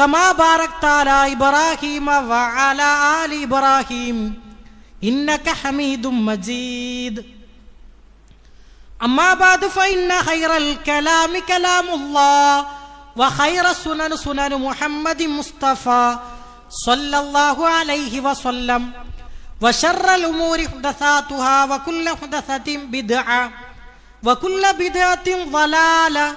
كما باركت على إبراهيم وعلى آل إبراهيم إنك حميد مجيد. أما بعد فإن خير الكلام كلام الله وخير السنن سنن محمد مصطفى صلى الله عليه وسلم وشر الأمور حدثاتها وكل حدثة بدعة وكل بدعة ضلالة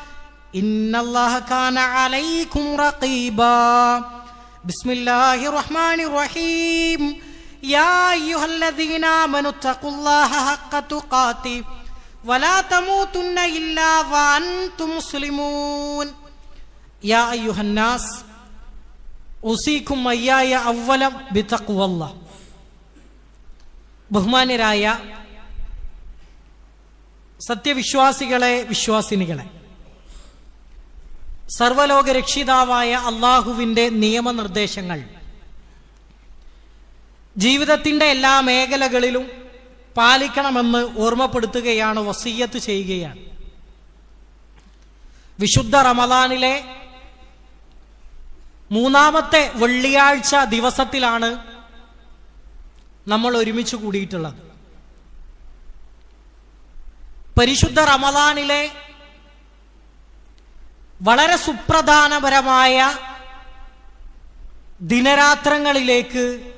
إن الله كان عليكم رقيبا بسم الله الرحمن الرحيم يا أيها الذين آمنوا اتقوا الله حق تقاته ولا تموتن إلا وأنتم مسلمون يا أيها الناس أوصيكم إياي أولا بتقوى الله ബഹുമാന്യരായ സത്യവിശ്വാസികളെ വിശ്വാസിനികളെ സർവലോക രക്ഷിതാവായ അള്ളാഹുവിന്റെ നിയമനിർദ്ദേശങ്ങൾ. ജീവിതത്തിന്റെ എല്ലാ മേഖലകളിലും പാലിക്കണമെന്ന് ഓർമ്മപ്പെടുത്തുകയാണ് വസീയത്ത് ചെയ്യുകയാണ്. വിശുദ്ധ റമദാനിലെ മൂന്നാമത്തെ വെള്ളിയാഴ്ച ദിവസത്തിലാണ് നമ്മൾ ഒരുമിച്ച് കൂടിയിട്ടുള്ളത്. പരിശുദ്ധ റമദാനിലെ വളരെ സുപ്രധാനപരമായ ദിനരാത്രങ്ങളിലേക്ക്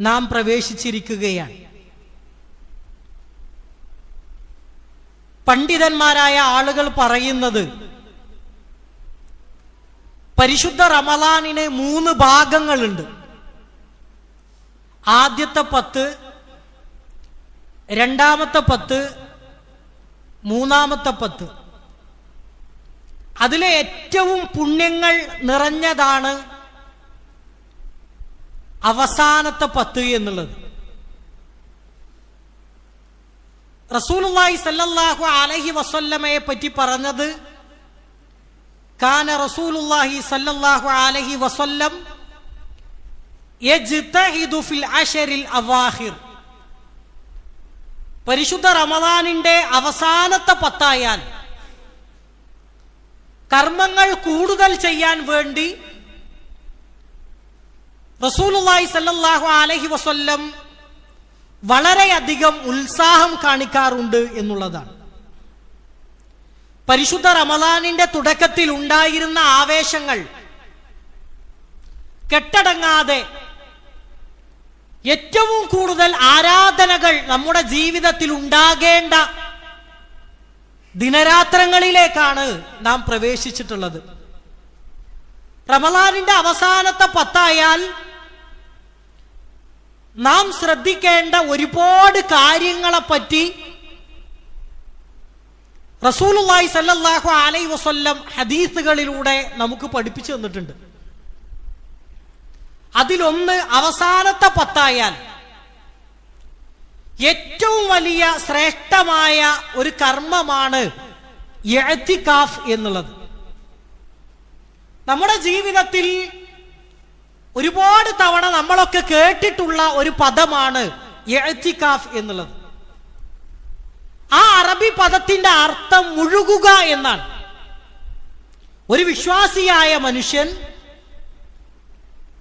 നാം പ്രവേശിച്ചിരിക്കുകയാണ്. പണ്ഡിതന്മാരായ ആളുകൾ പറയുന്നത് പരിശുദ്ധ റമലാനിന് മൂന്ന് ഭാഗങ്ങളുണ്ട്. ആദ്യത്തെ പത്ത് രണ്ടാമത്തെ പത്ത് മൂന്നാമത്തെ പത്ത്. അതിലെ ഏറ്റവും പുണ്യങ്ങൾ നിറഞ്ഞതാണ് അവസാനത്തെ പത്ത് എന്നുള്ളത്. റസൂലുള്ളാഹി സല്ലല്ലാഹു അലൈഹി വസല്ലമയെ പറ്റി പറഞ്ഞത് കാന റസൂലുള്ളാഹി സല്ലല്ലാഹു അലൈഹി വസല്ലം ഫിൽ അശറിൽ പരിശുദ്ധ റമദാനിന്റെ അവസാനത്തെ പത്തായാൽ കർമ്മങ്ങൾ കൂടുതൽ ചെയ്യാൻ വേണ്ടി റസൂലുള്ളാഹി സല്ലല്ലാഹു അലൈഹി വസല്ലം വളരെയധികം ഉത്സാഹം കാണിക്കാറുണ്ട് എന്നുള്ളതാണ്. പരിശുദ്ധ റമദാനിന്റെ തുടക്കത്തിൽ ഉണ്ടായിരുന്ന ആവേശങ്ങൾ കെട്ടടങ്ങാതെ ഏറ്റവും കൂടുതൽ ആരാധനകൾ നമ്മുടെ ജീവിതത്തിൽ ഉണ്ടാകേണ്ട ദിനരാത്രങ്ങളിലേക്കാണ് നാം പ്രവേശിച്ചിട്ടുള്ളത്. റമലാനിന്റെ അവസാനത്തെ പത്തായാൽ നാം ശ്രദ്ധിക്കേണ്ട ഒരുപാട് കാര്യങ്ങളെപ്പറ്റി പറ്റി സല്ലാഹു അലൈ വസല്ലം ഹദീസുകളിലൂടെ നമുക്ക് പഠിപ്പിച്ചു തന്നിട്ടുണ്ട്. അതിലൊന്ന് അവസാനത്തെ പത്തായാൽ ഏറ്റവും വലിയ ശ്രേഷ്ഠമായ ഒരു കർമ്മമാണ് എന്നുള്ളത്. നമ്മുടെ ജീവിതത്തിൽ ഒരുപാട് തവണ നമ്മളൊക്കെ കേട്ടിട്ടുള്ള ഒരു പദമാണ് എന്നുള്ളത്. ആ അറബി പദത്തിന്റെ അർത്ഥം മുഴുകുക എന്നാണ്. ഒരു വിശ്വാസിയായ മനുഷ്യൻ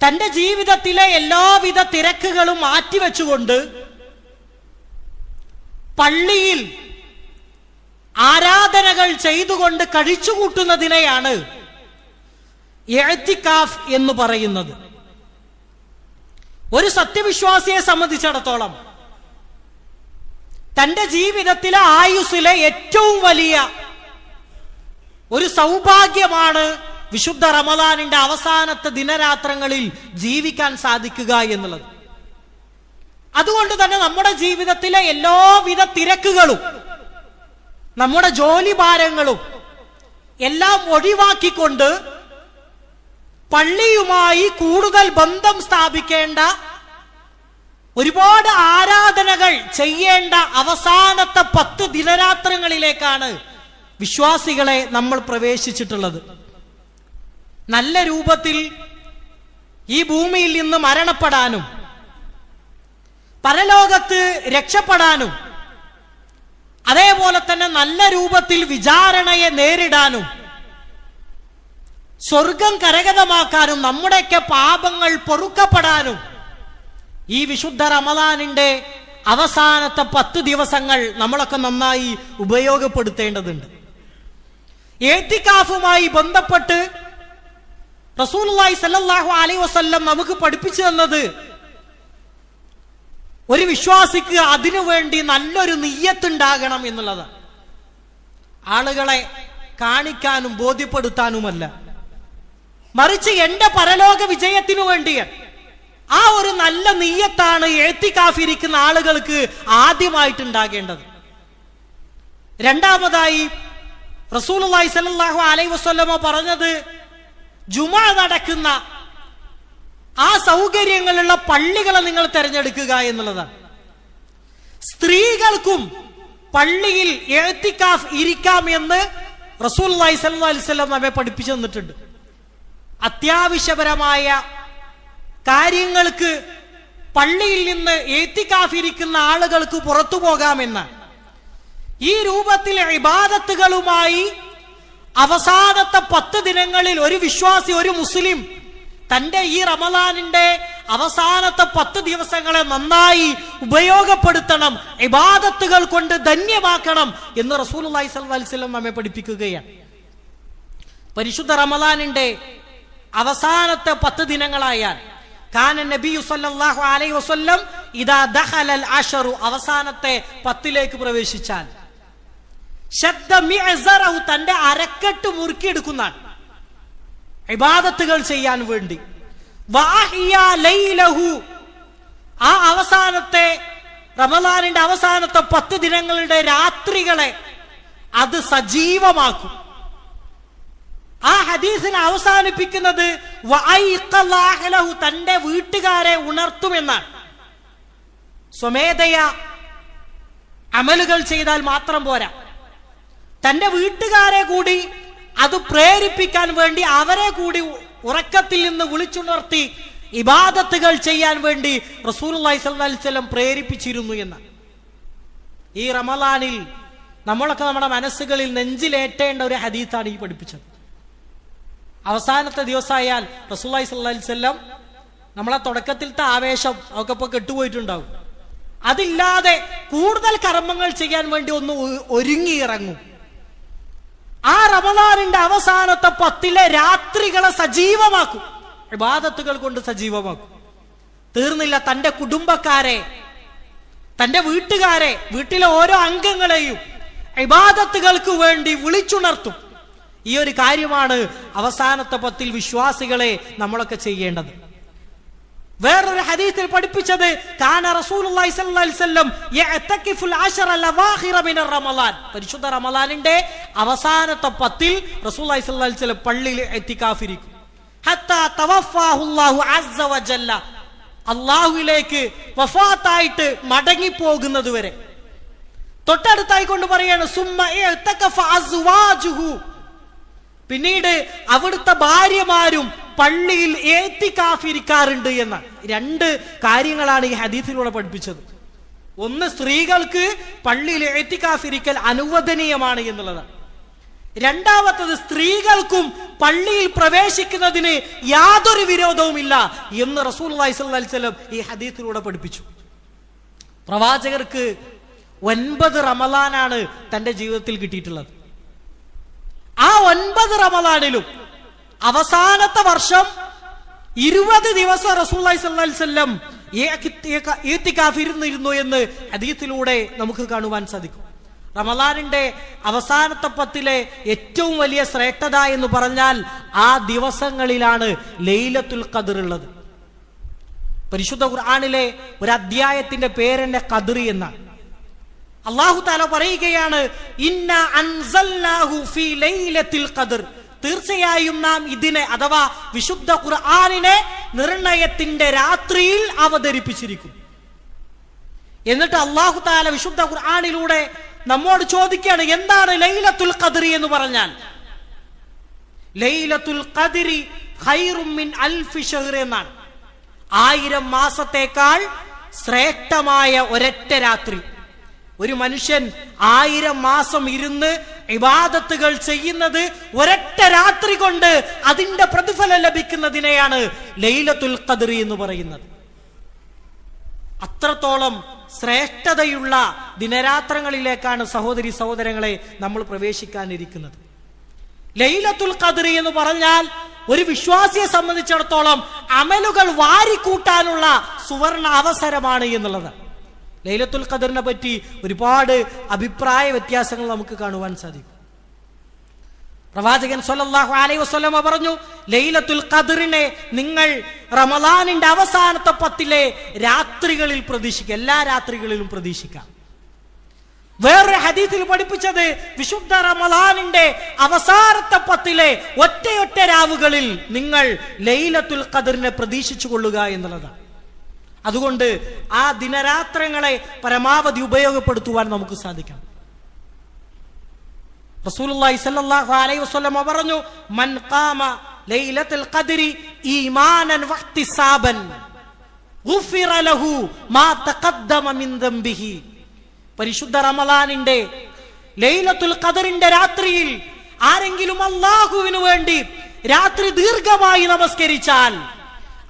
തന്റെ ജീവിതത്തിലെ എല്ലാവിധ തിരക്കുകളും മാറ്റിവെച്ചുകൊണ്ട് പള്ളിയിൽ ആരാധനകൾ ചെയ്തുകൊണ്ട് കഴിച്ചുകൂട്ടുന്നതിനെയാണ് എഴുത്തിക്കാഫ് എന്ന് പറയുന്നത്. ഒരു സത്യവിശ്വാസിയെ സംബന്ധിച്ചിടത്തോളം തന്റെ ജീവിതത്തിലെ ആയുസ്സിലെ ഏറ്റവും വലിയ ഒരു സൗഭാഗ്യമാണ് വിശുദ്ധ റമദാനിന്റെ അവസാനത്തെ ദിനരാത്രങ്ങളിൽ ജീവിക്കാൻ സാധിക്കുക എന്നുള്ളത്. അതുകൊണ്ട് തന്നെ നമ്മുടെ ജീവിതത്തിലെ എല്ലാവിധ തിരക്കുകളും നമ്മുടെ ജോലി ഭാരങ്ങളും എല്ലാം ഒഴിവാക്കിക്കൊണ്ട് പള്ളിയുമായി കൂടുതൽ ബന്ധം സ്ഥാപിക്കേണ്ട ഒരുപാട് ആരാധനകൾ ചെയ്യേണ്ട അവസാനത്തെ പത്ത് ദിനരാത്രങ്ങളിലേക്കാണ് വിശ്വാസികളെ നമ്മൾ പ്രവേശിച്ചിട്ടുള്ളത്. നല്ല രൂപത്തിൽ ഈ ഭൂമിയിൽ നിന്ന് മരണപ്പെടാനും പരലോകത്ത് രക്ഷപ്പെടാനും അതേപോലെ തന്നെ നല്ല രൂപത്തിൽ വിചാരണയെ നേരിടാനും സ്വർഗം കരഗതമാക്കാനും നമ്മുടെയൊക്കെ പാപങ്ങൾ പൊറുക്കപ്പെടാനും ഈ വിശുദ്ധ റമദാനിന്റെ അവസാനത്തെ പത്ത് ദിവസങ്ങൾ നമ്മളൊക്കെ നന്നായി ഉപയോഗപ്പെടുത്തേണ്ടതുണ്ട്. ഏത്തിക്കാഫുമായി ബന്ധപ്പെട്ട് റസൂലുള്ളാഹി സല്ലാഹു അലൈഹി വസല്ലം നമുക്ക് പഠിപ്പിച്ചു തന്നത് ഒരു വിശ്വാസിക്ക് അതിനു വേണ്ടി നല്ലൊരു നെയ്യത്തുണ്ടാകണം എന്നുള്ളതാണ്. ആളുകളെ കാണിക്കാനും ബോധ്യപ്പെടുത്താനുമല്ല. മറിച്ച് എന്റെ പരലോക വിജയത്തിനു വേണ്ടിയ ആ ഒരു നല്ല നെയ്യത്താണ് എഴുത്തിക്കാഫിരിക്കുന്ന ആളുകൾക്ക് ആദ്യമായിട്ടുണ്ടാകേണ്ടത്. രണ്ടാമതായി റസൂൽ അലൈ അലൈഹി വസല്ലമ പറഞ്ഞത് ജുമ നടക്കുന്ന ആ സൗകര്യങ്ങളുള്ള പള്ളികളെ നിങ്ങൾ തിരഞ്ഞെടുക്കുക എന്നുള്ളതാണ്. സ്ത്രീകൾക്കും പള്ളിയിൽ എഴുത്തിക്കാഫ് ഇരിക്കാം എന്ന് റസൂൽ അലൈഹി സ്വല്ലം നമ്മെ പഠിപ്പിച്ചു തന്നിട്ടുണ്ട്. അത്യാവശ്യപരമായ കാര്യങ്ങൾക്ക് പള്ളിയിൽ നിന്ന് ഏത്തിക്കാഫിരിക്കുന്ന ആളുകൾക്ക് പുറത്തു പോകാമെന്ന് ഈ രൂപത്തിൽ ഇബാദത്തുകളുമായി അവസാനത്തെ പത്ത് ദിനങ്ങളിൽ ഒരു വിശ്വാസി ഒരു മുസ്ലിം തന്റെ ഈ റമദാനിന്റെ അവസാനത്തെ പത്ത് ദിവസങ്ങളെ നന്നായി ഉപയോഗപ്പെടുത്തണം ഇബാദത്തുകൾ കൊണ്ട് ധന്യമാക്കണം എന്ന് റസൂൽ അലൈഹി സ്വലം നമ്മെ പഠിപ്പിക്കുകയാണ്. പരിശുദ്ധ റമദാനിന്റെ അവസാനത്തെ പത്ത് ദിനങ്ങളായാൽ കാന നബിയു സല്ലല്ലാഹു അലൈഹി വസല്ലം ഇദാ ദഹലൽ അശറു അവസാനത്തെ പത്തിലേക്ക് പ്രവേശിച്ചാൽ ശബ്ദ തന്റെ അരക്കെട്ട് മുറുക്കിയെടുക്കുന്നതാണ്. ഇബാദത്തുകൾ ചെയ്യാൻ വേണ്ടി. ആ അവസാനത്തെ റമദാനിന്റെ അവസാനത്തെ പത്ത് ദിനങ്ങളുടെ രാത്രികളെ അത് സജീവമാക്കും. ആ ഹദീസിനെ അവസാനിപ്പിക്കുന്നത് തന്റെ വീട്ടുകാരെ ഉണർത്തുമെന്നാണ്. സ്വമേധയ അമലുകൾ ചെയ്താൽ മാത്രം പോരാ. തന്റെ വീട്ടുകാരെ കൂടി അത് പ്രേരിപ്പിക്കാൻ വേണ്ടി അവരെ കൂടി ഉറക്കത്തിൽ നിന്ന് വിളിച്ചുണർത്തി ഇബാദത്തുകൾ ചെയ്യാൻ വേണ്ടി റസൂൽ വസല്ലം പ്രേരിപ്പിച്ചിരുന്നു എന്ന്. ഈ റമലാനിൽ നമ്മളൊക്കെ നമ്മുടെ മനസ്സുകളിൽ നെഞ്ചിലേറ്റേണ്ട ഒരു ഹദീത്താണ് ഈ പഠിപ്പിച്ചത്. അവസാനത്തെ ദിവസമായാൽ റസൂല്ലായി വസല്ലം നമ്മളെ തുടക്കത്തിലത്തെ ആവേശം ഒക്കെ ഇപ്പൊ കെട്ടുപോയിട്ടുണ്ടാവും. അതില്ലാതെ കൂടുതൽ കർമ്മങ്ങൾ ചെയ്യാൻ വേണ്ടി ഒന്ന് ഒരുങ്ങിയിറങ്ങും ആ റമദാനിന്റെ അവസാനത്തെ പത്തിലെ രാത്രികളെ സജീവമാക്കും. വിവാദത്തുകൾ കൊണ്ട് സജീവമാക്കും. തീർന്നില്ല തന്റെ കുടുംബക്കാരെ തന്റെ വീട്ടുകാരെ വീട്ടിലെ ഓരോ അംഗങ്ങളെയും ഇബാദത്തുകൾക്ക് വേണ്ടി വിളിച്ചുണർത്തും. ഈ ഒരു കാര്യമാണ് അവസാനത്തെ പത്തിൽ വിശ്വാസികളെ നമ്മളൊക്കെ ചെയ്യേണ്ടത്. വേറൊരു ഹദീസിൽ പഠിപ്പിച്ചത് കാന റസൂലുള്ളാഹി സ്വല്ലല്ലാഹി അലൈഹി അശറ മിന റമളാൻ പരിശുദ്ധ റമളാനിന്റെ അവസാനത്തെ പത്തിൽ റസൂലുള്ളാഹി സ്വല്ലല്ലാഹി അലൈഹി പള്ളിയിൽ എത്തിക്കാഫിരിക്കും. ഹത്താ തവഫാഹുല്ലാഹു അസ്സ അള്ളാഹുവിലേക്ക് വഫാത്തായിട്ട് മടങ്ങി പോകുന്നത് വരെ. തൊട്ടടുത്തായി കൊണ്ട് പറയാണ് പിന്നീട് അവിടുത്തെ ഭാര്യമാരും പള്ളിയിൽ ഏത്തിക്കാഫിരിക്കാറുണ്ട് എന്ന. രണ്ട് കാര്യങ്ങളാണ് ഈ ഹദീസിലൂടെ പഠിപ്പിച്ചത്. ഒന്ന് സ്ത്രീകൾക്ക് പള്ളിയിൽ ഏത്തിക്കാഫിരിക്കൽ അനുവദനീയമാണ് എന്നുള്ളത്. രണ്ടാമത്തത് സ്ത്രീകൾക്കും പള്ളിയിൽ പ്രവേശിക്കുന്നതിന് യാതൊരു വിരോധവുമില്ല എന്ന് റസൂൽ വസ്ലം ഈ ഹദീസിലൂടെ പഠിപ്പിച്ചു. പ്രവാചകർക്ക് ഒൻപത് റമലാനാണ് തന്റെ ജീവിതത്തിൽ കിട്ടിയിട്ടുള്ളത്. ആ ഒൻപത് റമലാനിലും അവസാനത്തെ വർഷം ഇരുപത് ദിവസം റസൂല്ലി സ്വല്ലം ഇരുന്നിരുന്നു എന്ന് അതീത്തിലൂടെ നമുക്ക് കാണുവാൻ സാധിക്കും. റമലാനിന്റെ അവസാനത്തെ പത്തിലെ ഏറ്റവും വലിയ ശ്രേഷ്ഠത എന്ന് പറഞ്ഞാൽ ആ ദിവസങ്ങളിലാണ് ലൈലത്തുൽ ഖദർ ഉള്ളത്. പരിശുദ്ധ ഖുർആാനിലെ ഒരു അധ്യായത്തിന്റെ പേരെന്നെ കതിർ എന്നാണ്. അള്ളാഹു താല പറയുകയാണ് ഇന്ന അൻസൽനാഹു ഫീ ലൈലത്തിൽ ഖദർ. തീർച്ചയായും നാം ഇതിനെ അഥവാ വിശുദ്ധ ഖുർആാനിനെ നിർണയത്തിന്റെ രാത്രിയിൽ അവതരിപ്പിച്ചിരിക്കും. എന്നിട്ട് അള്ളാഹു താല വിശുദ്ധ ഖുർആാനിലൂടെ നമ്മോട് ചോദിക്കുകയാണ് എന്താണ് ലൈലത്തുൽ ഖദറി എന്ന് പറഞ്ഞാൽ? ലൈലത്തുൽ ഖദരി ഹൈറുമിൻ എന്നാണ്. ആയിരം മാസത്തേക്കാൾ ശ്രേഷ്ഠമായ ഒരൊറ്റ രാത്രി. ഒരു മനുഷ്യൻ ആയിരം മാസം ഇരുന്ന് ഇബാദത്തുകൾ ചെയ്യുന്നത് ഒരൊറ്റ രാത്രി കൊണ്ട് അതിന്റെ പ്രതിഫലം ലഭിക്കുന്നതിനെയാണ് ലൈലത്തുൽ ഖദറി എന്ന് പറയുന്നത്. അത്രത്തോളം ശ്രേഷ്ഠതയുള്ള ദിനരാത്രങ്ങളിലേക്കാണ് സഹോദരി സഹോദരങ്ങളെ നമ്മൾ പ്രവേശിക്കാനിരിക്കുന്നത്. ലൈലത്തുൽ ഖദർ എന്ന് പറഞ്ഞാൽ ഒരു വിശ്വാസിയെ സംബന്ധിച്ചിടത്തോളം അമലുകൾ വാരിക്കൂട്ടാനുള്ള സുവർണ അവസരമാണ് എന്നുള്ളത്. ലൈലത്തുൽ ഖദറിനെ പറ്റി ഒരുപാട് അഭിപ്രായ വ്യത്യാസങ്ങൾ നമുക്ക് കാണുവാൻ സാധിക്കും. പ്രവാചകൻ സല്ലല്ലാഹു അലൈഹി വസല്ലമ പറഞ്ഞു ലൈലത്തുൽ ഖദറിനെ നിങ്ങൾ റമദാനിന്റെ അവസാനത്തെ പത്തിലെ രാത്രികളിൽ പ്രതീക്ഷിക്കുക എല്ലാ രാത്രികളിലും പ്രതീക്ഷിക്കാം വേറൊരു ഹദീസിൽ പഠിപ്പിച്ചത് വിശുദ്ധ റമദാനിന്റെ അവസാനത്തെ പത്തിലെ ഒറ്റയൊറ്റ രാവുകളിൽ നിങ്ങൾ ലൈലത്തുൽ ഖദറിനെ പ്രതീക്ഷിച്ചു കൊള്ളുക എന്നുള്ളതാണ്. അതുകൊണ്ട് ആ ദിനരാത്രങ്ങളെ പരമാവധി ഉപയോഗപ്പെടുത്തുവാൻ നമുക്ക് സാധിക്കണം. റസൂലുള്ളാഹി സ്വല്ലല്ലാഹു അലൈഹി വസല്ലം പറഞ്ഞു മൻ ഖാമ ലൈലത്തുൽ ഖദ്രി ഈമാനൻ വഹ്തിസാബൻ ഗുഫിറ ലഹു മാ തഖദ്ദമ മിൻ ദംബിഹി. പരിശുദ്ധ റമളാനിന്റെ ലൈലത്തുൽ ഖദറിന്റെ രാത്രിയിൽ ആരെങ്കിലും അല്ലാഹുവിനു വേണ്ടി രാത്രി ദീർഘമായി നമസ്കരിച്ചാൽ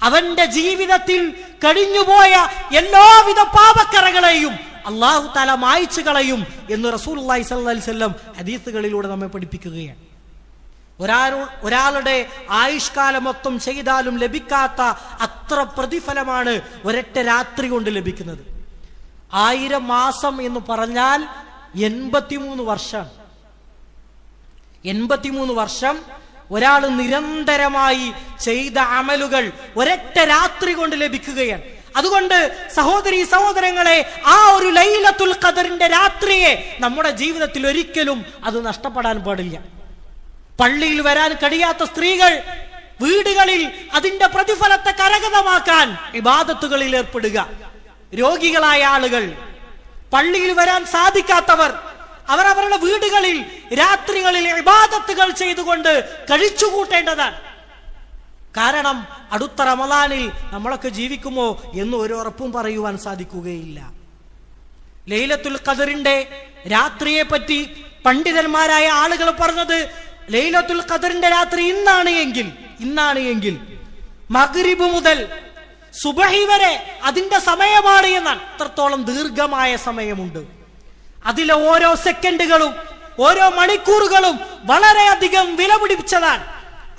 അവന്റെ ജീവിതത്തിൽ കഴിഞ്ഞുപോയ എല്ലാവിധ പാപക്കറകളെയും അള്ളാഹു താല മായ്ച്ചു കളയും എന്ന് റസൂൽ അലൈവല്ലം ഹദീസുകളിലൂടെ നമ്മെ പഠിപ്പിക്കുകയാണ്. ഒരാൾ ഒരാളുടെ ആയുഷ്കാലം മൊത്തം ചെയ്താലും ലഭിക്കാത്ത അത്ര പ്രതിഫലമാണ് ഒരൊറ്റ രാത്രി കൊണ്ട് ലഭിക്കുന്നത്. ആയിരം മാസം എന്ന് പറഞ്ഞാൽ എൺപത്തിമൂന്ന് വർഷം. എൺപത്തിമൂന്ന് വർഷം ഒരാൾ നിരന്തരമായി ചെയ്ത അമലുകൾ ഒരൊറ്റ രാത്രി കൊണ്ട് ലഭിക്കുകയാണ്. അതുകൊണ്ട് സഹോദരി സഹോദരങ്ങളെ ആ ഒരു ലൈലത്തുൽ ഖദറിന്റെ രാത്രിയെ നമ്മുടെ ജീവിതത്തിൽ ഒരിക്കലും അത് നഷ്ടപ്പെടാൻ പാടില്ല. പള്ളിയിൽ വരാൻ കഴിയാത്ത സ്ത്രീകൾ വീടുകളിൽ അതിന്റെ പ്രതിഫലത്തെ കരകതമാക്കാൻ ഇബാദത്തുകളിൽ ഏർപ്പെടുക. രോഗികളായ ആളുകൾ പള്ളിയിൽ വരാൻ സാധിക്കാത്തവർ അവർ അവരുടെ വീടുകളിൽ രാത്രികളിൽ ഇബാദത്തുകൾ ചെയ്തുകൊണ്ട് കഴിച്ചുകൂട്ടേണ്ടതാണ്. കാരണം അടുത്ത റമലാനിൽ നമ്മളൊക്കെ ജീവിക്കുമോ എന്ന് ഒരു ഉറപ്പും പറയുവാൻ സാധിക്കുകയില്ല. ലൈലത്തുൽ ഖദറിന്റെ രാത്രിയെ പറ്റി പണ്ഡിതന്മാരായ ആളുകൾ പറഞ്ഞത് ലൈലത്തുൽ ഖദറിന്റെ രാത്രി ഇന്നാണ് എങ്കിൽ ഇന്നാണ് എങ്കിൽ മഗ്രിബ് മുതൽ സുബഹി വരെ അതിന്റെ സമയമാണ് എന്നാണ്. അത്രത്തോളം ദീർഘമായ സമയമുണ്ട്. അതിലെ ഓരോ സെക്കൻഡുകളും ഓരോ മണിക്കൂറുകളും വളരെയധികം വില പിടിപ്പിച്ചതാണ്.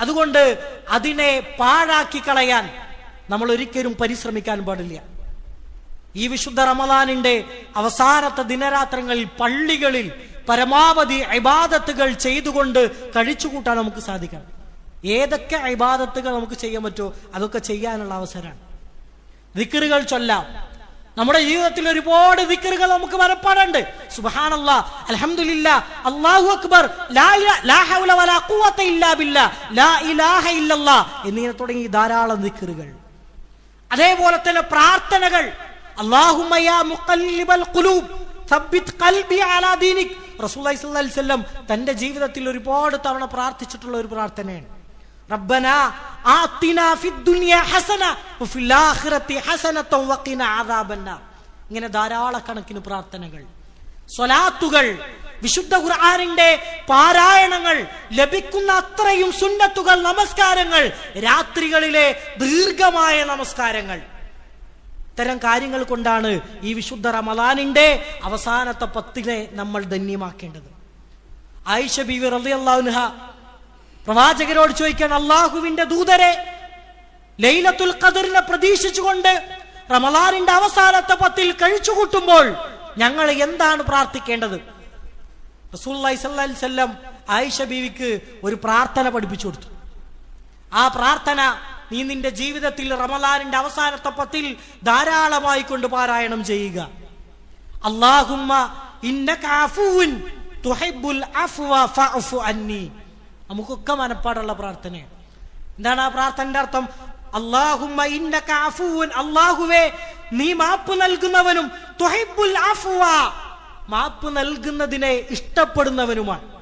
അതുകൊണ്ട് അതിനെ പാഴാക്കി കളയാൻ നമ്മൾ ഒരിക്കലും പരിശ്രമിക്കാൻ പാടില്ല. ഈ വിശുദ്ധ റമദാനിന്റെ അവസാനത്തെ ദിനരാത്രങ്ങളിൽ പള്ളികളിൽ പരമാവധി അബാദത്തുകൾ ചെയ്തുകൊണ്ട് കഴിച്ചുകൂട്ടാൻ നമുക്ക് സാധിക്കണം. ഏതൊക്കെ അബാദത്തുകൾ നമുക്ക് ചെയ്യാൻ പറ്റുമോ അതൊക്കെ ചെയ്യാനുള്ള അവസരമാണ്. ദിക്കറുകൾ ചൊല്ലാം. നമ്മുടെ ജീവിതത്തിൽ ഒരുപാട് ദിക്കറുകൾ നമുക്ക് മനപ്പാടുണ്ട്. അള്ളാഹു അക്ബർ എന്നിങ്ങനെ തുടങ്ങി ധാരാളം ദിക്കറുകൾ. അതേപോലെ തന്നെ പ്രാർത്ഥനകൾ. വസല്ലം തന്റെ ജീവിതത്തിൽ ഒരുപാട് തവണ പ്രാർത്ഥിച്ചിട്ടുള്ള ഒരു പ്രാർത്ഥനയാണ്. ഹസനതൻ വഖിന അദാബന്നാർ ഇങ്ങനെ ധാരാളക്കണക്കിന് പ്രാർത്ഥനകൾ സ്വലാത്തുകൾ വിശുദ്ധ ഖുർആാനിന്റെ പാരായണങ്ങൾ ലഭിക്കുന്ന അത്രയും സുന്നത്തുകൾ നമസ്കാരങ്ങൾ രാത്രികളിലെ ദീർഘമായ നമസ്കാരങ്ങൾ. ഇത്തരം കാര്യങ്ങൾ കൊണ്ടാണ് ഈ വിശുദ്ധ റമലാനിന്റെ അവസാനത്തെ പത്തിനെ നമ്മൾ ധന്യമാക്കേണ്ടത്. ആയിഷ ബീവി റളിയല്ലാഹുൻഹ പ്രവാചകരോട് ചോദിക്കാൻ അള്ളാഹുവിന്റെ ദൂതരെ ലൈലത്തുൽ ഖദറിനെ പ്രതീക്ഷിച്ചുകൊണ്ട് റമലാറിന്റെ അവസാനത്തെ പത്തിൽ കഴിച്ചുകൂട്ടുമ്പോൾ ഞങ്ങൾ എന്താണ് പ്രാർത്ഥിക്കേണ്ടത്? റസൂല്ലം സല്ലം ആയിഷ ബീവിക്ക് ഒരു പ്രാർത്ഥന പഠിപ്പിച്ചു കൊടുത്തു. ആ പ്രാർത്ഥന നീ നിന്റെ ജീവിതത്തിൽ റമലാറിന്റെ അവസാനത്തെ പത്തിൽ ധാരാളമായി കൊണ്ട് പാരായണം ചെയ്യുക. അള്ളാഹുമ്മ ഇന്നക അഫൂൻ തുഹിബ്ബുൽ അഫ്വ നമുക്കൊക്കെ മനപ്പാടുള്ള പ്രാർത്ഥനയാണ്. എന്താണ് ആ പ്രാർത്ഥനയുടെ അർത്ഥം? അള്ളാഹുമ്മ ഇന്നക അഫൂൻ അള്ളാഹുവേ നീ മാപ്പ് നൽകുന്നവനും തുഹിബ്ബുൽ അഫ്വ. മാപ്പ് നൽകുന്നതിനെ ഇഷ്ടപ്പെടുന്നവനുമാണ്.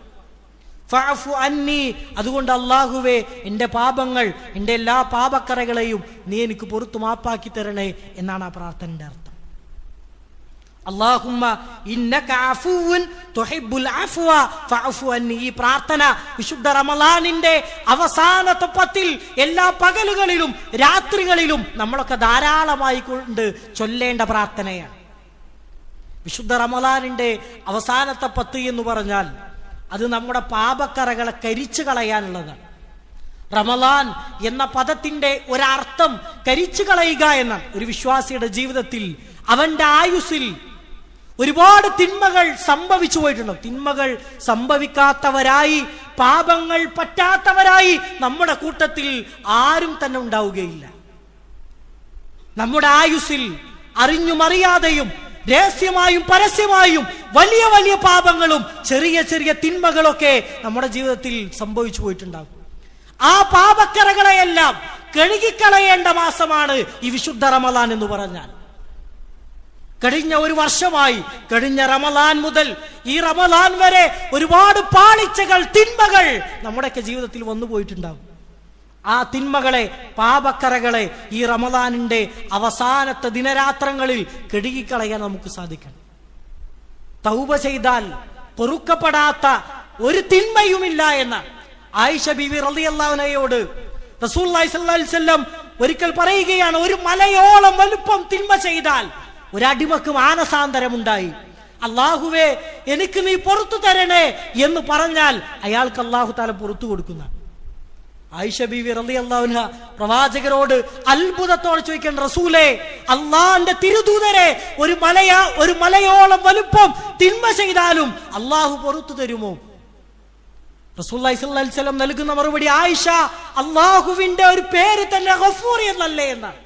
ഫഅഫു അന്നി. അതുകൊണ്ട് അള്ളാഹുവേ എന്റെ പാപങ്ങൾ എന്റെ എല്ലാ പാപക്കറകളെയും നീ എനിക്ക് പുറത്തു മാപ്പാക്കി തരണേ എന്നാണ് ആ പ്രാർത്ഥനയുടെ അർത്ഥം. അള്ളാഹുമ്മ ഈ പ്രാർത്ഥന വിശുദ്ധ റമലാനിന്റെ അവസാന പത്തിൽ എല്ലാ പകലുകളിലും രാത്രികളിലും നമ്മളൊക്കെ ധാരാളമായി കൊണ്ട് ചൊല്ലേണ്ട പ്രാർത്ഥനയാണ്. വിശുദ്ധ റമലാനിന്റെ അവസാനത്തെ പത്ത് എന്ന് പറഞ്ഞാൽ അത് നമ്മുടെ പാപക്കറകളെ കരിച്ചു കളയാനുള്ളതാണ്. റമലാൻ എന്ന പദത്തിന്റെ ഒരർത്ഥം കരിച്ചു കളയുക എന്നാണ്. ഒരു വിശ്വാസിയുടെ ജീവിതത്തിൽ അവന്റെ ആയുസ്സിൽ ഒരുപാട് തിന്മകൾ സംഭവിച്ചു പോയിട്ടുണ്ടാവും തിന്മകൾ സംഭവിക്കാത്തവരായി പാപങ്ങൾ പറ്റാത്തവരായി നമ്മുടെ കൂട്ടത്തിൽ ആരും തന്നെ ഉണ്ടാവുകയില്ല. നമ്മുടെ ആയുസ്സിൽ അറിഞ്ഞും അറിയാതെയും രഹസ്യമായും പരസ്യമായും വലിയ വലിയ പാപങ്ങളും ചെറിയ ചെറിയ തിന്മകളൊക്കെ നമ്മുടെ ജീവിതത്തിൽ സംഭവിച്ചു പോയിട്ടുണ്ടാകും. ആ പാപക്കറകളെയെല്ലാം കഴുകിക്കളയേണ്ട മാസമാണ് ഈ വിശുദ്ധ റമദാൻ എന്ന് പറഞ്ഞാൽ. കഴിഞ്ഞ ഒരു വർഷമായി കഴിഞ്ഞ റമലാൻ മുതൽ ഈ റമലാൻ വരെ ഒരുപാട് പാളിച്ചകൾ തിന്മകൾ നമ്മുടെയൊക്കെ ജീവിതത്തിൽ വന്നു പോയിട്ടുണ്ടാവും. ആ തിന്മകളെ പാപക്കരകളെ ഈ റമദാനിന്റെ അവസാനത്തെ ദിനരാത്രങ്ങളിൽ കെടുകിക്കളയാൻ നമുക്ക് സാധിക്കണം. തൗബ ചെയ്താൽ പൊറുക്കപ്പെടാത്ത ഒരു തിന്മയുമില്ല എന്ന ആയിഷ ബിവി അലൈഹി വസല്ലം ഒരിക്കൽ പറയുകയാണ് ഒരു മലയോളം വലുപ്പം തിന്മ ചെയ്താൽ ഒരടിമക്ക് മാനസാന്തരമുണ്ടായി അള്ളാഹുവേ എനിക്ക് നീ പുറത്തു തരണേ എന്ന് പറഞ്ഞാൽ അയാൾക്ക് അള്ളാഹു താല പുറത്തു കൊടുക്കുന്ന. ആയിഷ ബീവി അള്ളാഹുന പ്രവാചകരോട് അത്ഭുതത്തോടെ ചോദിക്കേണ്ട റസൂലേ അള്ളാഹിന്റെ തിരുദൂതരെ ഒരു മലയ ഒരു മലയോളം വലുപ്പം തിന്മ ചെയ്താലും അള്ളാഹു പുറത്തു തരുമോ? റസൂല്ലം നൽകുന്ന മറുപടി ആയിഷ അള്ളാഹുവിന്റെ ഒരു പേര് തന്നെ ഗഫൂർ എന്നല്ലേ എന്നാണ്.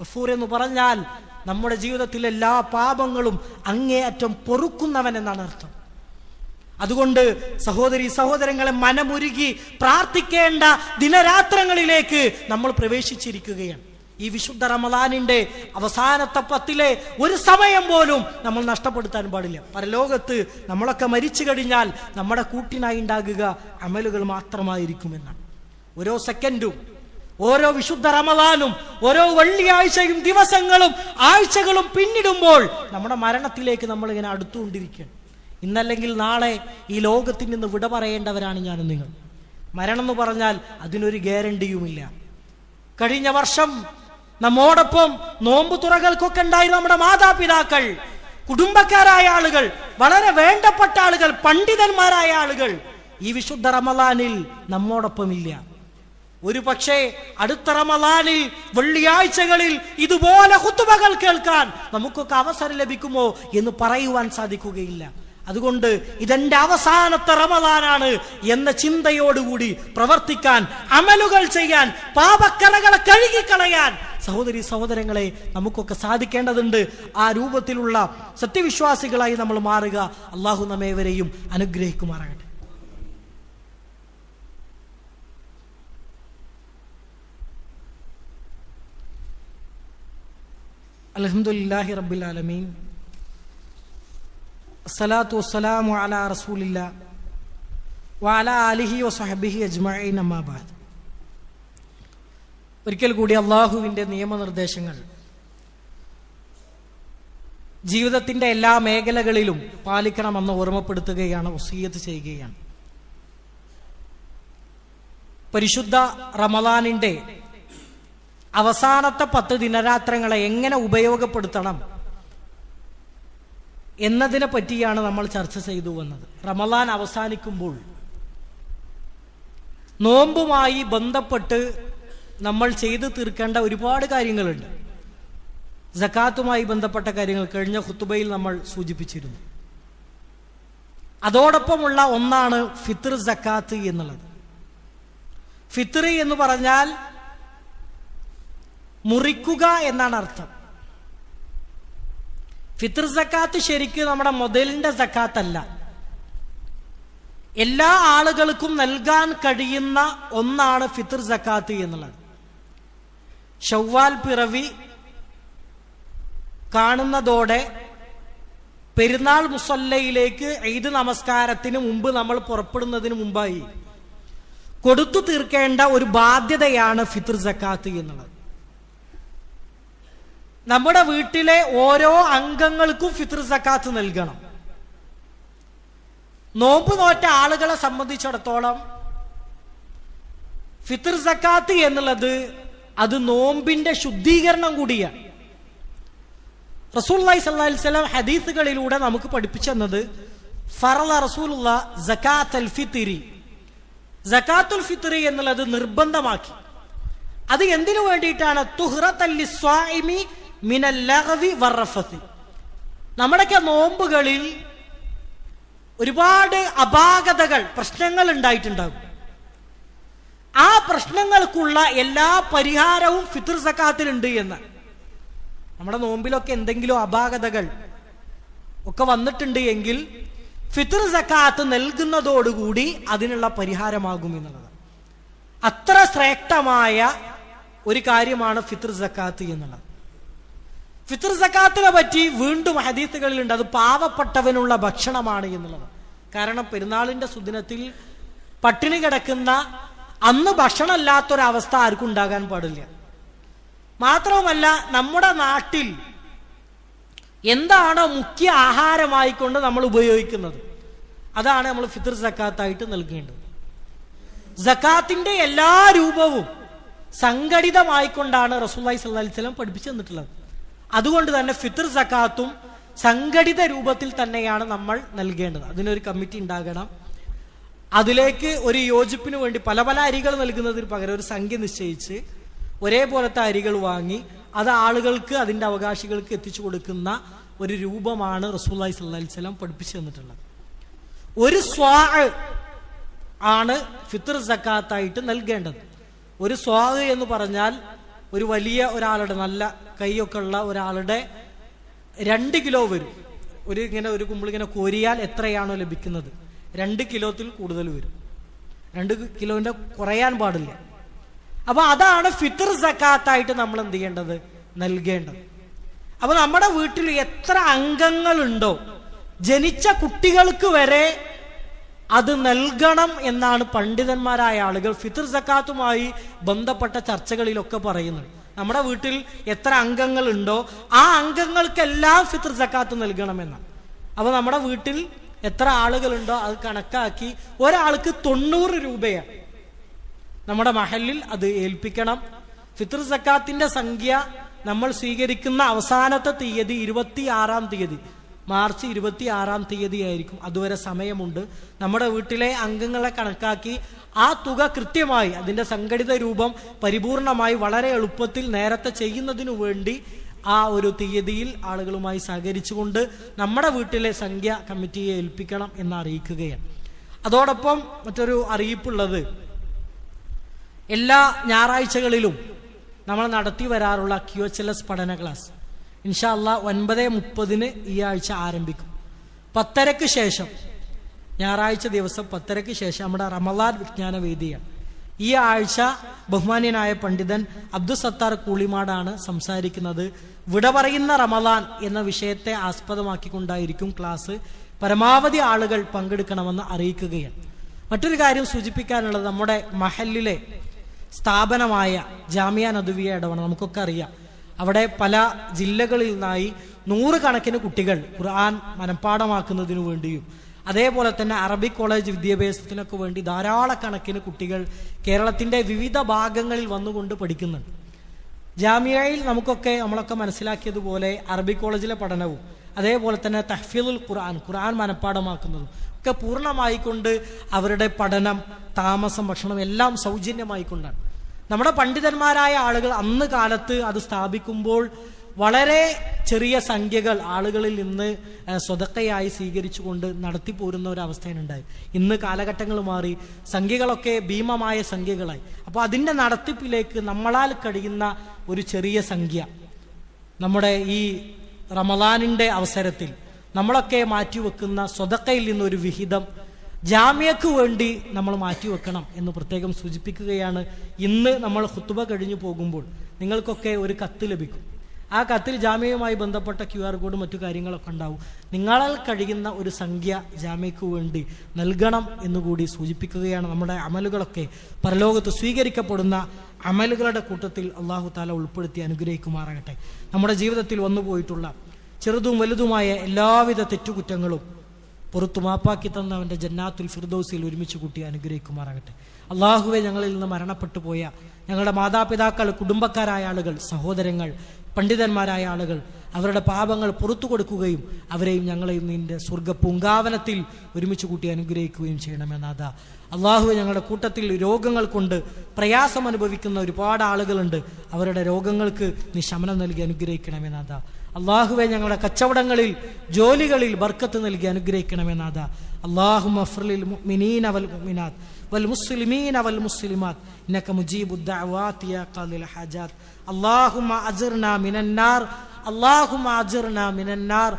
ഗഫൂർ എന്ന് പറഞ്ഞാൽ നമ്മുടെ ജീവിതത്തിലെ എല്ലാ പാപങ്ങളും അങ്ങേയറ്റം പൊറുക്കുന്നവൻ എന്നാണ് അർത്ഥം. അതുകൊണ്ട് സഹോദരി സഹോദരങ്ങളെ മനമുരുകി പ്രാർത്ഥിക്കേണ്ട ദിനരാത്രങ്ങളിലേക്ക് നമ്മൾ പ്രവേശിച്ചിരിക്കുകയാണ്. ഈ വിശുദ്ധ റമദാനിന്റെ അവസാനത്തെ പത്തിലെ ഒരു സമയം പോലും നമ്മൾ നഷ്ടപ്പെടുത്താൻ പാടില്ല. പരലോകത്ത് നമ്മളൊക്കെ മരിച്ചു കഴിഞ്ഞാൽ നമ്മുടെ കൂട്ടിനായി ഉണ്ടാകുക അമലുകൾ മാത്രമായിരിക്കുമെന്നാണ്. ഓരോ സെക്കൻഡും ഓരോ വിശുദ്ധ റമദാനും ഓരോ വെള്ളിയാഴ്ചയും ദിവസങ്ങളും ആഴ്ചകളും പിന്നിടുമ്പോൾ നമ്മുടെ മരണത്തിലേക്ക് നമ്മൾ ഇങ്ങനെ അടുത്തുകൊണ്ടിരിക്കുകയാണ്. ഇന്നല്ലെങ്കിൽ നാളെ ഈ ലോകത്തിൽ നിന്ന് വിട പറയേണ്ടവരാണ് ഞാൻ നിങ്ങൾ. മരണം എന്ന് പറഞ്ഞാൽ അതിനൊരു ഗ്യാരണ്ടിയുമില്ല. കഴിഞ്ഞ വർഷം നമ്മോടൊപ്പം നോമ്പ് തുറകൾക്കൊക്കെ ഉണ്ടായി നമ്മുടെ മാതാപിതാക്കൾ കുടുംബക്കാരായ ആളുകൾ വളരെ വേണ്ടപ്പെട്ട ആളുകൾ പണ്ഡിതന്മാരായ ആളുകൾ ഈ വിശുദ്ധ റമലാനിൽ നമ്മോടൊപ്പമില്ല. ഒരു പക്ഷേ അടുത്ത റമലാനിൽ വെള്ളിയാഴ്ചകളിൽ ഇതുപോലെ കുത്തുമകൾ കേൾക്കാൻ നമുക്കൊക്കെ അവസരം ലഭിക്കുമോ എന്ന് പറയുവാൻ സാധിക്കുകയില്ല. അതുകൊണ്ട് ഇതെന്റെ അവസാനത്തെ റമദാനാണ് എന്ന ചിന്തയോടുകൂടി പ്രവർത്തിക്കാൻ അമലുകൾ ചെയ്യാൻ പാപക്കറകളെ കഴുകിക്കളയാൻ സഹോദരി സഹോദരങ്ങളെ നമുക്കൊക്കെ സാധിക്കേണ്ടതുണ്ട്. ആ രൂപത്തിലുള്ള സത്യവിശ്വാസികളായി നമ്മൾ മാറുക. അള്ളാഹു നമ്മേവരെയും അനുഗ്രഹിക്കുമാറാകട്ടെ. അലഹമുല്ലാഹി റബ്ബുലാലമീൻ. അസ്സലാത്തു വസ്സലാമു അലാ റസൂലില്ല വാല അലിഹി വസഹബിഹി അജ്മഈൻ അമ്മാബാദ് ഒരിക്കൽ കൂടി അള്ളാഹുവിന്റെ നിയമനിർദ്ദേശങ്ങൾ. ജീവിതത്തിന്റെ എല്ലാ മേഖലകളിലും പാലിക്കണമെന്ന് ഓർമ്മപ്പെടുത്തുകയാണ് വസീയത്ത് ചെയ്യുകയാണ്. പരിശുദ്ധ റമദാനിന്റെ അവസാനത്തെ പത്ത് ദിനരാത്രങ്ങളെ എങ്ങനെ ഉപയോഗപ്പെടുത്തണം എന്നതിനെ പറ്റിയാണ് നമ്മൾ ചർച്ച ചെയ്തു വന്നത്. റമലാൻ അവസാനിക്കുമ്പോൾ നോമ്പുമായി ബന്ധപ്പെട്ട് നമ്മൾ ചെയ്തു തീർക്കേണ്ട ഒരുപാട് കാര്യങ്ങളുണ്ട്. ജക്കാത്തുമായി ബന്ധപ്പെട്ട കാര്യങ്ങൾ കഴിഞ്ഞ ഹുത്തുബയിൽ നമ്മൾ സൂചിപ്പിച്ചിരുന്നു. അതോടൊപ്പമുള്ള ഒന്നാണ് ഫിത്ർ ജക്കാത്ത് എന്നുള്ളത്. ഫിത്ർ എന്ന് പറഞ്ഞാൽ മുറിക്കുക എന്നാണ് അർത്ഥം. ഫിത്ർ സക്കാത്ത് ശരിക്കും നമ്മുടെ മുതലിന്റെ സക്കാത്തല്ല. എല്ലാ ആളുകൾക്കും നൽകാൻ കഴിയുന്ന ഒന്നാണ് ഫിത്ർ സക്കാത്ത് എന്നുള്ളത്. ഷവ്വാൽ പിറവി കാണുന്നതോടെ പെരുന്നാൾ മുസല്ലയിലേക്ക് ഈദ് നമസ്കാരത്തിന് മുമ്പ് നമ്മൾ പുറപ്പെടുന്നതിന് മുമ്പായി കൊടുത്തു തീർക്കേണ്ട ഒരു ബാധ്യതയാണ് ഫിത്ർ സക്കാത്ത് എന്നുള്ളത്. നമ്മുടെ വീട്ടിലെ ഓരോ അംഗങ്ങൾക്കും ഫിത്ർ സക്കാത്ത് നൽകണം. നോമ്പ് നോറ്റ ആളുകളെ സംബന്ധിച്ചിടത്തോളം ഫിത്ർ സക്കാത്ത് എന്നുള്ളത് അത് നോമ്പിന്റെ ശുദ്ധീകരണം കൂടിയാണ്. റസൂല്ലി സല്ലി ഹദീസുകളിലൂടെ നമുക്ക് പഠിപ്പിച്ചെന്നത് ഫറല റസൂലുള്ള ഫിത്തിരി ജക്കാത്തുൽ ഫിത്രി എന്നുള്ളത് നിർബന്ധമാക്കി. അത് എന്തിനു വേണ്ടിയിട്ടാണ്? തുഹ്റത്തല്ലി മിനൽ ലഹവി വറഫത്തി. നമ്മുടെയൊക്കെ നോമ്പുകളിൽ ഒരുപാട് അപാകതകൾ പ്രശ്നങ്ങൾ ഉണ്ടായിട്ടുണ്ടാകും. ആ പ്രശ്നങ്ങൾക്കുള്ള എല്ലാ പരിഹാരവും ഫിത്ർ സക്കാത്തിലുണ്ട് എന്ന്. നമ്മുടെ നോമ്പിലൊക്കെ എന്തെങ്കിലും അപാകതകൾ ഒക്കെ വന്നിട്ടുണ്ട് എങ്കിൽ ഫിത്ർ സക്കാത്ത് നൽകുന്നതോടുകൂടി അതിനുള്ള പരിഹാരമാകും എന്നുള്ളത്. അത്ര ശ്രേഷ്ഠമായ ഒരു കാര്യമാണ് ഫിത്ർ സക്കാത്ത് എന്നുള്ളത്. ഫിത്ർ സക്കാത്തിനെ പറ്റി വീണ്ടും ഹദീത്തുകളിലുണ്ട്. അത് പാവപ്പെട്ടവനുള്ള ഭക്ഷണമാണ് എന്നുള്ളത്. കാരണം പെരുന്നാളിന്റെ സുദിനത്തിൽ പട്ടിണി കിടക്കുന്ന അന്ന് ഭക്ഷണമല്ലാത്തൊരവസ്ഥ ആർക്കും ഉണ്ടാകാൻ പാടില്ല. മാത്രവുമല്ല നമ്മുടെ നാട്ടിൽ എന്താണ് മുഖ്യ ആഹാരമായിക്കൊണ്ട് നമ്മൾ ഉപയോഗിക്കുന്നത്. അതാണ് നമ്മൾ ഫിത്ർ സക്കാത്തായിട്ട് നൽകേണ്ടത്. സക്കാത്തിന്റെ എല്ലാ രൂപവും സംഘടിതമായിക്കൊണ്ടാണ് റസൂല്ലായി സല്ലി സ്വലം പഠിപ്പിച്ചു തന്നിട്ടുള്ളത്. അതുകൊണ്ട് തന്നെ ഫിത്തർ സക്കാത്തും സംഘടിത രൂപത്തിൽ തന്നെയാണ് നമ്മൾ നൽകേണ്ടത്. അതിനൊരു കമ്മിറ്റി ഉണ്ടാകണം. അതിലേക്ക് ഒരു യോജിപ്പിന് വേണ്ടി പല പല അരികൾ നൽകുന്നതിന് പകരം ഒരു സംഖ്യ നിശ്ചയിച്ച് ഒരേപോലത്തെ അരികൾ വാങ്ങി അത് ആളുകൾക്ക് അതിന്റെ അവകാശികൾക്ക് എത്തിച്ചു കൊടുക്കുന്ന ഒരു രൂപമാണ് റസൂല്ലായി സല്ലാഹി സ്വലം പഠിപ്പിച്ചു തന്നിട്ടുള്ളത്. ഒരു സ്വാ ആണ് ഫിത്തർ സക്കാത്തായിട്ട് നൽകേണ്ടത്. ഒരു സ്വാഹ് എന്ന് പറഞ്ഞാൽ ഒരു വലിയ ഒരാളുടെ നല്ല കൈയൊക്കെ ഉള്ള ഒരാളുടെ രണ്ട് കിലോ വരും. ഒരു ഇങ്ങനെ ഒരു കുമ്പിളിങ്ങനെ കോരിയാൽ എത്രയാണോ ലഭിക്കുന്നത്. രണ്ട് കിലോത്തിൽ കൂടുതൽ വരും. രണ്ട് കിലോന്റെ കുറയാൻ പാടില്ല. അപ്പൊ അതാണ് ഫിത്തർ സക്കാത്തായിട്ട് നമ്മൾ എന്ത് ചെയ്യേണ്ടത്? നൽകേണ്ടത്. അപ്പൊ നമ്മുടെ വീട്ടിൽ എത്ര അംഗങ്ങളുണ്ടോ? ജനിച്ച കുട്ടികൾക്ക് വരെ അത് നൽകണം എന്നാണ് പണ്ഡിതന്മാരായ ആളുകൾ ഫിത്തർ സക്കാത്തുമായി ബന്ധപ്പെട്ട ചർച്ചകളിലൊക്കെ പറയുന്നത്. നമ്മുടെ വീട്ടിൽ എത്ര അംഗങ്ങൾ ഉണ്ടോ ആ അംഗങ്ങൾക്കെല്ലാം ഫിത്തർ സക്കാത്ത് നൽകണമെന്നാണ്. അപ്പൊ നമ്മുടെ വീട്ടിൽ എത്ര ആളുകളുണ്ടോ അത് കണക്കാക്കി ഒരാൾക്ക് തൊണ്ണൂറ് രൂപയാണ്. നമ്മുടെ മഹലിൽ അത് ഏൽപ്പിക്കണം. ഫിത്തർ സക്കാത്തിന്റെ സംഖ്യ നമ്മൾ സ്വീകരിക്കുന്ന അവസാനത്തെ തീയതി ഇരുപത്തി ആറാം തീയതി. മാർച്ച് ഇരുപത്തി ആറാം തീയതി ആയിരിക്കും അതുവരെ സമയമുണ്ട്. നമ്മുടെ വീട്ടിലെ അംഗങ്ങളെ കണക്കാക്കി ആ തുക കൃത്യമായി അതിന്റെ സംഘടിത രൂപം പരിപൂർണമായി വളരെ എളുപ്പത്തിൽ നേരത്തെ ചെയ്യുന്നതിനു വേണ്ടി ആ ഒരു തീയതിയിൽ ആളുകളുമായി സഹകരിച്ചുകൊണ്ട് നമ്മുടെ വീട്ടിലെ സംഖ്യ കമ്മിറ്റിയെ ഏൽപ്പിക്കണം എന്ന് അറിയിക്കുകയാണ് അതോടൊപ്പം മറ്റൊരു അറിയിപ്പുള്ളത്. എല്ലാ ഞായറാഴ്ചകളിലും നമ്മൾ നടത്തി വരാറുള്ള ക്യു എച്ച് എൽ എസ് പഠന ക്ലാസ്. ഇൻഷാല്ല ഒൻപത് മുപ്പതിന് ഈ ആഴ്ച ആരംഭിക്കും. പത്തരക്ക് ശേഷം ഞായറാഴ്ച ദിവസം പത്തരക്ക് ശേഷം നമ്മുടെ റമലാൻ വിജ്ഞാന വേദിയാണ്. ഈ ആഴ്ച ബഹുമാന്യനായ പണ്ഡിതൻ അബ്ദുൽ സത്താർ കൂളിമാടാണ് സംസാരിക്കുന്നത്. വിട പറയുന്ന റമലാൻ എന്ന വിഷയത്തെ ആസ്പദമാക്കിക്കൊണ്ടായിരിക്കും ക്ലാസ്. പരമാവധി ആളുകൾ പങ്കെടുക്കണമെന്ന് അറിയിക്കുകയാണ്. മറ്റൊരു കാര്യം സൂചിപ്പിക്കാനുള്ളത് നമ്മുടെ മഹലിലെ സ്ഥാപനമായ ജാമിയ നദുവിയ ഇടവണ. നമുക്കൊക്കെ അറിയാം. അവിടെ പല ജില്ലകളിൽ നിന്നായി നൂറുകണക്കിന് കുട്ടികൾ ഖുർആൻ മനഃപ്പാടമാക്കുന്നതിനു വേണ്ടിയും അതേപോലെ തന്നെ അറബി കോളേജ് വിദ്യാഭ്യാസത്തിനൊക്കെ വേണ്ടി ധാരാളക്കണക്കിന് കുട്ടികൾ കേരളത്തിന്റെ വിവിധ ഭാഗങ്ങളിൽ വന്നുകൊണ്ട് പഠിക്കുന്നുണ്ട്. ജാമ്യയിൽ നമുക്കൊക്കെ നമ്മളൊക്കെ മനസ്സിലാക്കിയതുപോലെ അറബി കോളേജിലെ പഠനവും അതേപോലെ തന്നെ തഹ്ഫീദുൽ ഖുർആൻ ഖുർആൻ മനഃപ്പാടമാക്കുന്നതും ഒക്കെ പൂർണമായിക്കൊണ്ട് അവരുടെ പഠനം താമസം ഭക്ഷണം എല്ലാം സൗജന്യമായിക്കൊണ്ടാണ്. നമ്മുടെ പണ്ഡിതന്മാരായ ആളുകൾ അന്ന് കാലത്ത് അത് സ്ഥാപിക്കുമ്പോൾ വളരെ ചെറിയ സംഖ്യകൾ ആളുകളിൽ നിന്ന് സ്വതക്കയായി സ്വീകരിച്ചുകൊണ്ട് നടത്തിപ്പോരുന്ന ഒരു അവസ്ഥയുണ്ടായി ഇന്ന് കാലഘട്ടങ്ങൾ മാറി സംഖ്യകളൊക്കെ ഭീമമായ സംഖ്യകളായി. അപ്പോൾ അതിന്റെ നടത്തിപ്പിലേക്ക് നമ്മളാൽ കഴിയുന്ന ഒരു ചെറിയ സംഖ്യ നമ്മുടെ ഈ റമദാനിന്റെ അവസരത്തിൽ നമ്മളൊക്കെ മാറ്റിവെക്കുന്ന സ്വതക്കയിൽ നിന്നൊരു വിഹിതം ജാമ്യക്ക് വേണ്ടി നമ്മൾ മാറ്റിവെക്കണം എന്ന് പ്രത്യേകം സൂചിപ്പിക്കുകയാണ് ഇന്ന് നമ്മൾ ഹുത്തുബ കഴിഞ്ഞു പോകുമ്പോൾ നിങ്ങൾക്കൊക്കെ ഒരു കത്ത് ലഭിക്കും. ആ കത്തിൽ ജാമ്യയുമായി ബന്ധപ്പെട്ട ക്യു ആർ കോഡും മറ്റു കാര്യങ്ങളൊക്കെ ഉണ്ടാവും. നിങ്ങളാൽ കഴിയുന്ന ഒരു സംഖ്യ ജാമ്യക്ക് വേണ്ടി നൽകണം എന്നുകൂടി സൂചിപ്പിക്കുകയാണ് നമ്മുടെ അമലുകളൊക്കെ. പരലോകത്ത് സ്വീകരിക്കപ്പെടുന്ന അമലുകളുടെ കൂട്ടത്തിൽ അള്ളാഹു താല ഉൾപ്പെടുത്തി അനുഗ്രഹിക്കുമാറാകട്ടെ. നമ്മുടെ ജീവിതത്തിൽ വന്നുപോയിട്ടുള്ള ചെറുതും വലുതുമായ എല്ലാവിധ തെറ്റുകുറ്റങ്ങളും പുറത്തു മാപ്പാക്കി തന്ന അവന്റെ ജന്നാത്തുൽ ഫിർദോസിൽ ഒരുമിച്ച് കൂട്ടി അനുഗ്രഹിക്കുമാറാകട്ടെ. അള്ളാഹുവെ ഞങ്ങളിൽ നിന്ന് മരണപ്പെട്ടു പോയ ഞങ്ങളുടെ മാതാപിതാക്കൾ കുടുംബക്കാരായ ആളുകൾ സഹോദരങ്ങൾ പണ്ഡിതന്മാരായ ആളുകൾ അവരുടെ പാപങ്ങൾ പുറത്തു കൊടുക്കുകയും അവരെയും ഞങ്ങളെയും നിന്റെ സ്വർഗ പൂങ്കാവനത്തിൽ ഒരുമിച്ച് കൂട്ടി അനുഗ്രഹിക്കുകയും ചെയ്യണമെന്നാഥ അള്ളാഹുവെ ഞങ്ങളുടെ കൂട്ടത്തിൽ രോഗങ്ങൾ കൊണ്ട് പ്രയാസം അനുഭവിക്കുന്ന ഒരുപാട് ആളുകളുണ്ട്. അവരുടെ രോഗങ്ങൾക്ക് നീ ശമനം നൽകി അനുഗ്രഹിക്കണമെന്നാഥ അള്ളാഹുവെ ഞങ്ങളുടെ കച്ചവടങ്ങളിൽ ജോലികളിൽ ബർക്കത്ത് നൽകി അനുഗ്രഹിക്കണമെന്നാഥ അള്ളാഹു മഫ്രലിൽ മുഅ്മിനീന വൽ മുഅ്മിനാത്ത് والمسلمين والمسلمات إنك مجيب الدعوات يا قاضي الحاجات اللهم أجرنا من النار اللهم أجرنا من النار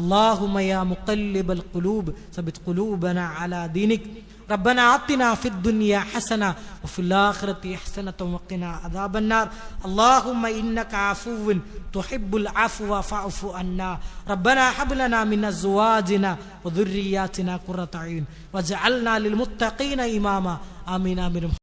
اللهم يا مقلب القلوب ثبت قلوبنا على دينك ربنا آتنا في الدنيا حسنة وفي الآخرة حسنة وقنا عذاب النار. اللهم إنك عفو تحب العفو فاعف عنا. ربنا هب لنا من أزواجنا وذرياتنا قرة أعين واجعلنا للمتقين إماما. آمين آمين.